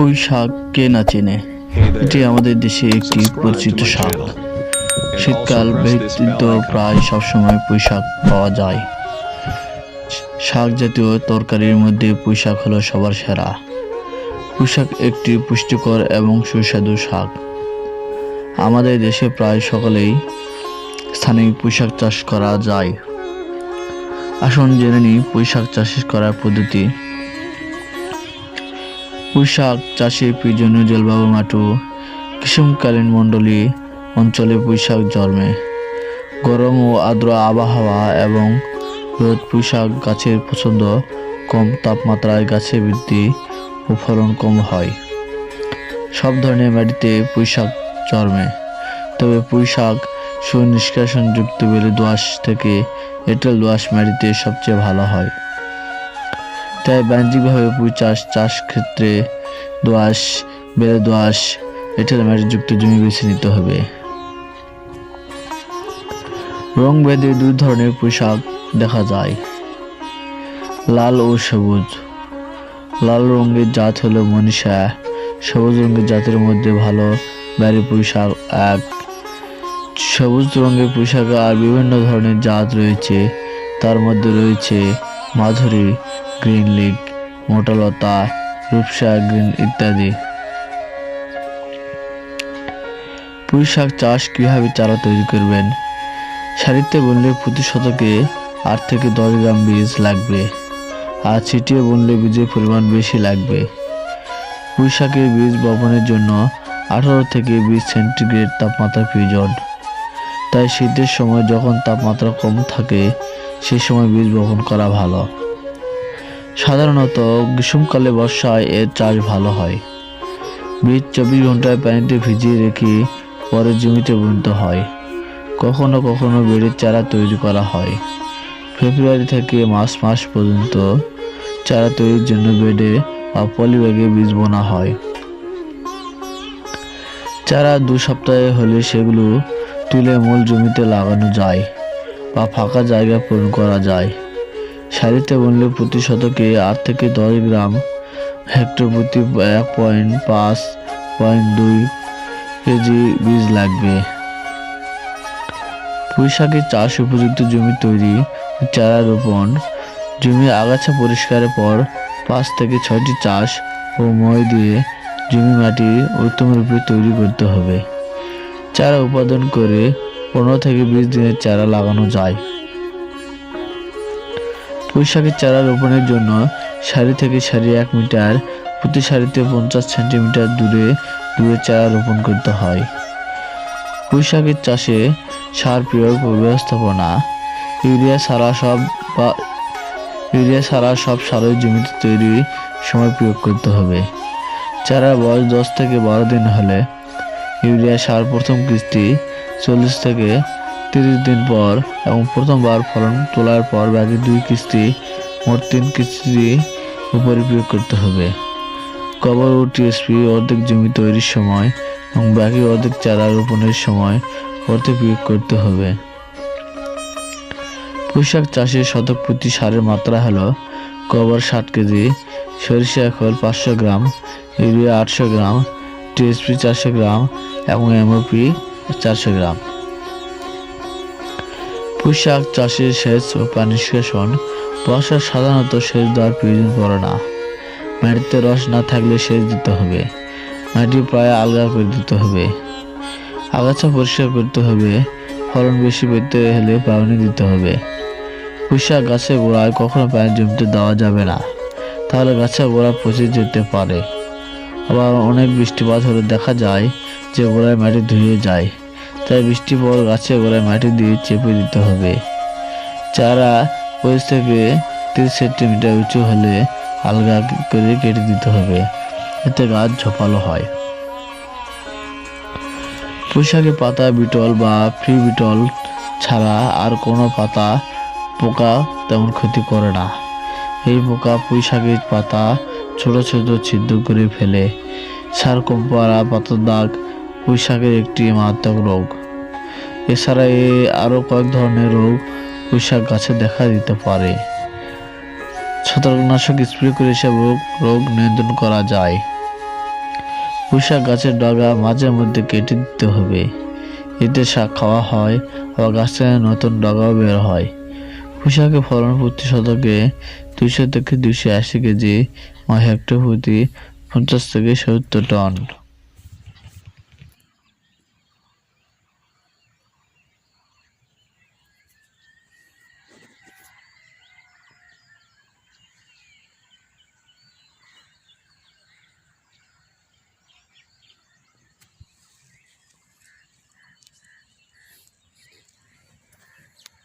পুঁই শাক কে না চেনে? এটি আমাদের দেশে একটি পরিচিত শাক। শীতকাল ব্যতীত প্রায় সবসময় পুঁই শাক পাওয়া যায়। শাক জাতীয় তরকারির মধ্যে পুঁই শাক হলো সবার সেরা। পুঁই শাক একটি পুষ্টিকর এবং সুস্বাদু শাক। আমাদের দেশে প্রায় সকলেই স্থানীয় পুঁই শাক চাষ করা যায়। আসুন জেনে নিই পুঁই শাক চাষ করার পদ্ধতি। পুঁই শাক চাষে প্রয়োজনীয় জলবায়ু মাটু গ্রীষ্মকালীন মণ্ডলী অঞ্চলে পুঁই শাক জন্মে। গরম ও আর্দ্র আবহাওয়া এবং রোদ পুঁই শাক গাছের পছন্দ কম তাপমাত্রায় গাছে বৃদ্ধি ও ফলন কম হয়। সব ধরনের মাটিতে পুঁই শাক জন্মে। তবে পুঁই শাক সুনিষ্কাশনযুক্ত বেলে দোয়াশ থেকে এঁটেল দোআঁশ মাটিতে সবচেয়ে ভালো হয়। তাই বাণিজ্যিকভাবে পুঁই চাষ চাষ ক্ষেত্রে দোআঁশ, বেলে দোআঁশ, এঁটেল মাটিযুক্ত জমি বেছে নিতে হবে। রং ভেদে দুই ধরনের পোশাক দেখা যায়। লাল ও সবুজ। লাল রঙের জাত হলো মনীষা। সবুজ রঙের জাতের মধ্যে ভালো ব্যারি পোশাক এক। সবুজ রঙের পোশাক আর বিভিন্ন ধরনের জাত রয়েছে। তার মধ্যে রয়েছে মাধুরী গ্রিন লিগ মোটালতা রূপসা গ্রিন ইত্যাদি। পুঁই শাক চাষ কীভাবে চারা তৈরি করবেন? সারিতে বুনলে প্রতি শতকে আট থেকে দশ গ্রাম বীজ লাগবে। আর ছিটিয়ে বুনলে বীজের পরিমাণ বেশি লাগবে। পুঁই শাকের বীজ বপনের জন্য আঠারো থেকে বিশ সেন্টিগ্রেড তাপমাত্রা প্রয়োজন। তাই শীতের সময় যখন তাপমাত্রা কম থাকে সেই সময় বীজ বপন করা ভালো। সাধারণত গ্রীষ্মকালে বর্ষায় এর চাষ ভালো হয়। বীজ চব্বিশ ঘন্টায় পানিতে ভিজিয়ে রেখে পরে জমিতে বুনতে হয়। কখনো কখনো বেড়ের চারা তৈরি করা হয়। ফেব্রুয়ারি থেকে মার্চ মাস পর্যন্ত চারা তৈরির জন্য বেডে বা পলিব্যাগে বীজ বোনা হয়। চারা দু সপ্তাহে হলে সেগুলো তুলে মূল জমিতে লাগানো যায় বা ফাঁকা জায়গা পূরণ করা যায়। সারিতে বুনলে প্রতি শতকে আট থেকে দশ গ্রাম হেক্টর প্রতি এক পয়েন্ট পাঁচ পয়েন্ট দুই কেজি বীজ লাগবে। পুঁই শাকের চাষ উপযুক্ত জমি তৈরি, চারা রোপণ, জমির আগাছা পরিষ্কারের পর পাঁচ থেকে ছয়টি চাষ ও মই দিয়ে জমি মাটি উত্তমরূপে তৈরি করতে হবে। চারা উৎপাদন করে পনেরো থেকে বিশ দিনের চারা লাগানো যায়। পুঁই শাকের চারা রোপণের জন্য সারি থেকে সারি এক মিটার প্রতি সারিতে পঞ্চাশ সেন্টিমিটার দূরে দূরে চারা রোপণ করতে হয়। পুঁইশাকের চাষে সার প্রয়োগ ব্যবস্থাপনা। ইউরিয়া সারা সব বা ইউরিয়া সারা সব সারের জমিতে তৈরি সময় প্রয়োগ করতে হবে। চারার বয়স দশ থেকে বারো দিন হলে ইউরিয়া সার প্রথম কিস্তি চল্লিশ থেকে তিরিশ দিন পর এবং প্রথমবার ফলন তোলার পর বাকি দুই কিস্তি, মোট তিন কিস্তি উপরে প্রয়োগ করতে হবে। কবর ও টিএসপি অর্ধেক জমি তৈরির সময় এবং বাকি অর্ধেক চারা রোপণের সময় অর্ধেক প্রয়োগ করতে হবে। পোশাক চাষে শতক প্রতি সারের মাত্রা হলো কবর ষাট কেজি, সরিষা খোল পাঁচশো গ্রাম, ইউরিয়া আটশো গ্রাম, টিএসপি চারশো গ্রাম এবং এমওপি চারশো গ্রাম। পোশাক চাষের সেচ ও পানি নিষ্কাশন বর্ষার সাধারণত সেচ দেওয়ার প্রয়োজন পড়ে না। মাটিতে রস না থাকলে সেচ দিতে হবে। মাটি প্রায় আলগা করে দিতে হবে। আগাছা পরিষ্কার করতে হবে। ফলন বেশি পেতে হলে পাউনি দিতে হবে। পুঁইশাক গাছের গোড়ায় কখনো পানি জমিতে দেওয়া যাবে না। তাহলে গাছের গোড়া পচে যেতে পারে। আবার অনেক বৃষ্টিপাত হলে দেখা যায় যে গোড়ায় মাটি ধুয়ে যায়। তাই বৃষ্টি পর গাছের গোড়ায় মাটি দিয়ে চেপে দিতে হবে। চারা পঁচিশ থেকে তিরিশ সেন্টিমিটার উঁচু হলে আলগা করে কেটে দিতে হবে, এতে গাছ ঝোপালো হয়। পোশাকের পাতা বিটল বা ফ্রি বিটল ছাড়া আর কোনো পাতা পোকা তেমন ক্ষতি করে না। এই পোকা পুঁইশাকের পাতা ছোট ছোট, ছিদ্র করে ফেলে। সার কম পাড়া পাতার দাগ পুঁইশাকের একটি মারাত্মক রোগ। এছাড়া এ আরও কয়েক ধরনের রোগ পুঁইশাক গাছে দেখা দিতে পারে। ছত্রাকনাশক স্প্রে করে এসব রোগ রোগ নিয়ন্ত্রণ করা যায়। পুঁইশাক গাছের ডগা মাঝে মধ্যে কেটে দিতে হবে। এতে শাক খাওয়া হয় আবার গাছ থেকে নতুন ডগাও বের হয়। পুঁইশাকের ফলন প্রতি শতকে দুইশো থেকে দুইশো আশি কেজি হেক্টর প্রতি পঞ্চাশ থেকে সত্তর টন।